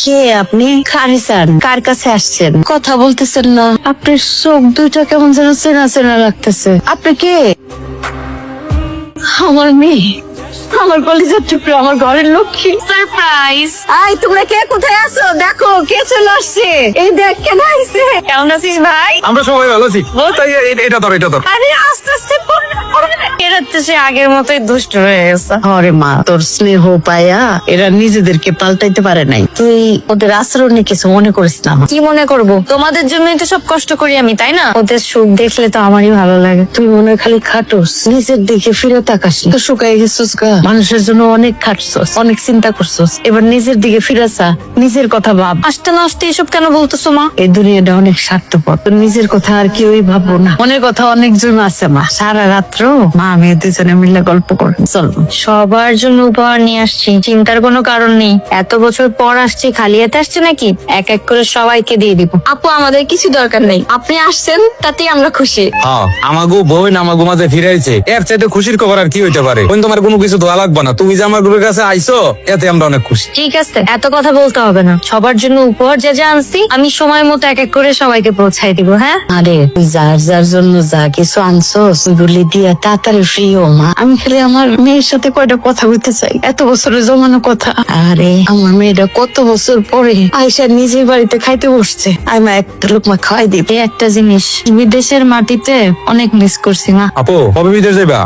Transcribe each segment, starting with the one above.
কে আপনি? খারিসান কার কাছে আসছেন? কথা বলতেছেন না। আপনার চোখ দুইটা কেমন যেন চেনা চেনা লাগতেছে। আপনি কে? আমার মেয়ে। আমার কলেজের টুকরো আমার ঘরের লক্ষ্মী। সারপ্রাইজ আই তোমরা কে কোথায় আছো? দেখো কে চলে আসছে? এই দেখ কেন আইছে? কেমন আছিস ভাই? আমরা সবাই ভালো আছি। তাই এটা ধর এটা ধর। আরে আস্তে আস্তে। এরা তো সে আগের মতোই দুষ্ট হয়ে গেছে। হরে মা তোর স্নেহ পায়া এরা নিজেদেরকে পাল্টাইতে পারে নাই। তুই ওদের আচরণে কিছু মনে করিস না কি মনে করব? তোমাদের জন্যই তো সব কষ্ট করি আমি তাই না? ওদের সুখ দেখলে তো আমারই ভালো লাগে। তুই মনে হয় খালি খাটোস নিজের দিকে ফিরে তাকাস তো শুকাই গেছিস গা। মানুষের জন্য অনেক খাটছস অনেক চিন্তা করছস। এবার নিজের দিকে ফিরে নিজের কথা ভাব। আসতে না আসতে এসব কেন বলতেছো মা? এই দুনিয়াটা অনেক স্বার্থপর। তোর নিজের কথা আর কেউই ভাববো না। মনের কথা অনেকজন আছে মা। সারা রাত্র মা আমি দুজনে মিলে গল্প করি। চল। সবার জন্য উপহার নিয়ে আসছি। চিন্তার কোনো কারণ নেই। এত বছর পর আসছি খালি হাতে আসছে নাকি? এক এক করে সবাইকে দিয়ে দিব। আপু আমাদের কিছু দরকার নেই। আপনি আসছেন তাতেই আমরা খুশি। হ্যাঁ আমাগো বোন আমাগো মাঝে ফিরাইছে। এর চাইতে খুশির খবর আর কি হইতে পারে? বোন তোমার কোনো কিছু দোয়া লাগবে না। তুমি যে আমার গ্রুপের কাছে আইছো এতে আমরা অনেক খুশি। ঠিক আছে এত কথা বলতে হবে না। সবার জন্য উপহার যা যা আনছি আমি সময় মতো এক এক করে সবাইকে পৌঁছাই দিব হ্যাঁ? আরে তুই যার যার জন্য যা কিছু আনছস ওইগুলি দিয়া তাড়াতাড়ি ফ্রি ও মা। আমি খালি আমার মেয়ের সাথে কয়টা কথা বলতে চাই। এত বছরের জমানো কথা। আরে আমার মেয়েটা কত বছর পরে আয়সা নিজের বাড়িতে খাইতে বসছে। আমি একটা লোক মা খাওয়াই দিব। একটা জিনিস বিদেশের মাটিতে অনেক মিস করছি মা। আপু কবে বিদেশ যাইবা?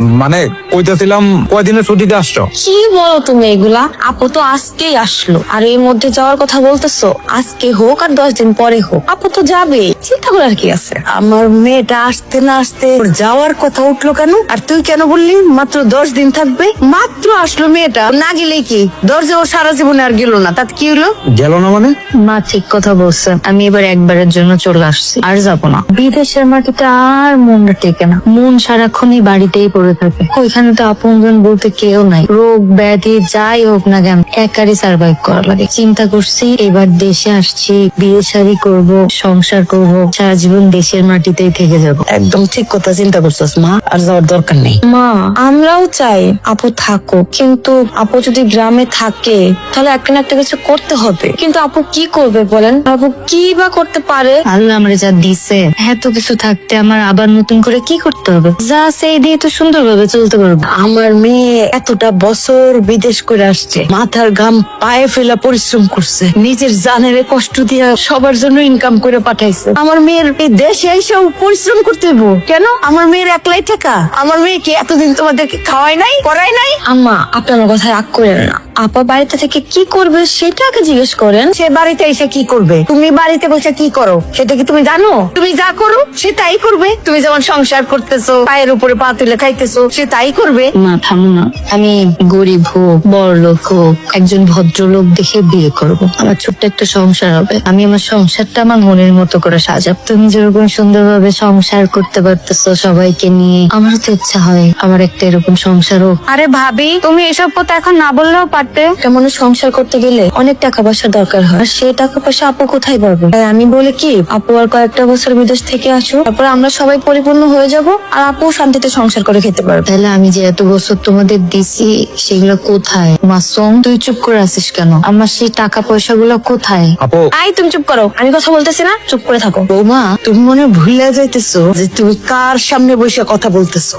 মানে কইতেছিলাম কয়দিনের ছুটিতে আসছো? কি বলো তুমি এগুলা? আপু তো আজকেই আসলো। আর এর মধ্যে যাওয়ার কথা বলতেছো আজকে হোক আর দশ দিন পরে হোক। আপু তো যাবে চিন্তা করার কি আছে? আমার মেয়েটা আসতে না আসতে ওর যাওয়ার কথা উঠল কেন? আর তুই কেন বললি? মাত্র দশ দিন থাকবে। মাত্র আসলো মেয়েটা। না গেলে কি? দরজা ও সারা জীবনে আর গেল না। তাতে কি হলো? গেল না মানে? মা ঠিক কথা বলছে। আমি এবার একবারের জন্য চলে আসছি। আর যাব না। বিদেশের মাটিতে আর মনটা টেকে না। মন সারাক্ষণই বাড়িতেই পড়ে থাকে। ওইখানে তো আপনজন বলতে কেউ নাই। রোগ ব্যাধি যাই হোক না কেন একারই সার্ভাইভ করা লাগে। চিন্তা করছি এবার দেশে আসছি বিয়ে শাড়ি করব সংসার করব সারা জীবন দেশের মাটিতেই থেকে যাব। একদম ঠিক কথা চিন্তা করছিস মা আর যাওয়ার দরকার নেই। মা আমরাও চাই আপু থাকো কিন্তু আপু যদি গ্রামে থাকে তাহলে একটা না একটা কিছু করতে হবে। কিন্তু আপু কি করবে বলেন? আপু কি বা করতে পারে? আল্লাহ আমরা যা দিছে এত কিছু থাকতে আমার আবার নতুন করে কি করতে হবে? যা সেই দিয়ে তো সুন্দরভাবে চলতে পারব। আমার মেয়ে এতটা বছর বিদেশ করে আসছে মাথার ঘাম পায়ে ফেলা পরিশ্রম করছে নিজের জানের কষ্ট দিয়ে সবার জন্য ইনকাম করে পাঠাইছে। আমার মেয়ের এই দেশে এসেও পরিশ্রম করতে হইব। কেন? আমার মেয়ের একলাই টাকা আমার মেয়েকে এতদিন তোমাদেরকে খাওয়াই নাই করাই নাই। আম্মা আপনার কথায় আগ করেন না। আপা বাড়িতে থেকে কি করবে সেটা আগে জিজ্ঞেস করেন। সে বাড়িতে এসে কি করবে? তুমি বাড়িতে বসে কি করো? সেটা কি তুমি জানো? তুমি যা করো সে তাই করবে। তুমি যেমন সংসার করতেছো পায়ের উপরে পা তুলে খাইতেছো সে তাই করবে। মা থামো না। আমি গরিব হোক বড় লোক হোক একজন ভদ্রলোক দেখে বিয়ে করব। আমার ছোট্ট একটা সংসার হবে। আমি আমার সংসারটা আমার মনের মতো করে সাজাব। তুমি যেরকম সুন্দরভাবে সংসার করতে পারতেছো সবাইকে নিয়ে আমারও তো ইচ্ছা হয় আমার একটা এরকম সংসার হোক। আরে ভাবি তুমি এসব কথা এখন না বললেও পারতে তেমন সংসার করতে গেলে অনেক টাকা পয়সা দরকার হয়। আর সেই টাকা পয়সা আপু কোথায় পাবে? তাই আমি বলে কি আপু আর কয়েকটা বছর বিদেশ থেকে আসো তারপর আমরা সবাই পরিপূর্ণ হয়ে যাব আর আপু শান্তিতে সংসার করে খেতে পারবে। তাহলে আমি যে এত বছর তোমাদের দিছি সেগুলো কোথায়? মাসুম তুই চুপ করে আছিস কেন? আমার সেই টাকা পয়সা গুলো কোথায়? আপু। আই তুমি চুপ করো। আমি কথা বলতেছি না চুপ করে থাকো। বৌমা তুমি মনে ভুলে যাইতেছো যে তুমি কার সামনে বসে কথা বলতেছো?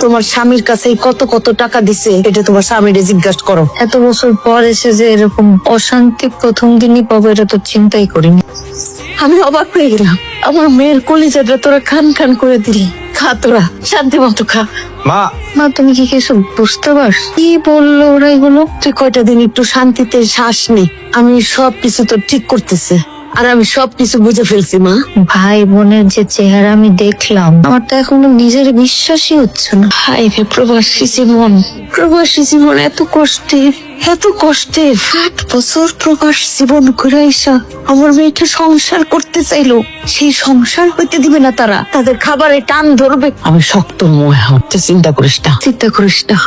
তোমার স্বামীর কাছে কত কত টাকা দিছে এটা তোমার স্বামীরে জিজ্ঞাসা করো। এত বছর পর এসে যে এরকম অশান্তি প্রথম দিনই পাবো এটা তো চিন্তাই করিনি। আমি অবাক হয়ে গেলাম। আমার মেয়ের কলিজাটা তোরা খান খান করে দিলি। খা তোরা শান্তি মতো খা। মা। মা তুমি কি কিছু বুঝতে পারছ? কি বলল ওরা এগুলো? তুই কয়টা দিন একটু শান্তিতে শ্বাস নে আমি সব কিছু তো ঠিক করতেছে। আর আমি সব কিছু বুঝে ফেলছি মা। ভাই বোনের যে চেহারা আমি দেখলাম আমার তো এখনও নিজের বিশ্বাসই হচ্ছে না। হাই রে প্রবাসী জীবন। প্রবাসী জীবন এত কষ্টের এত কষ্টের আট বছর প্রবাস জীবন করে আইসা আমার মেয়েটা সংসার করতে চাইলো। সেই সংসার হইতে দিবে না তারা। তাদের খাবারে টান ধরবে। আমি শক্ত মনে হচ্ছে চিন্তা করিস না। চিন্তা করিস না।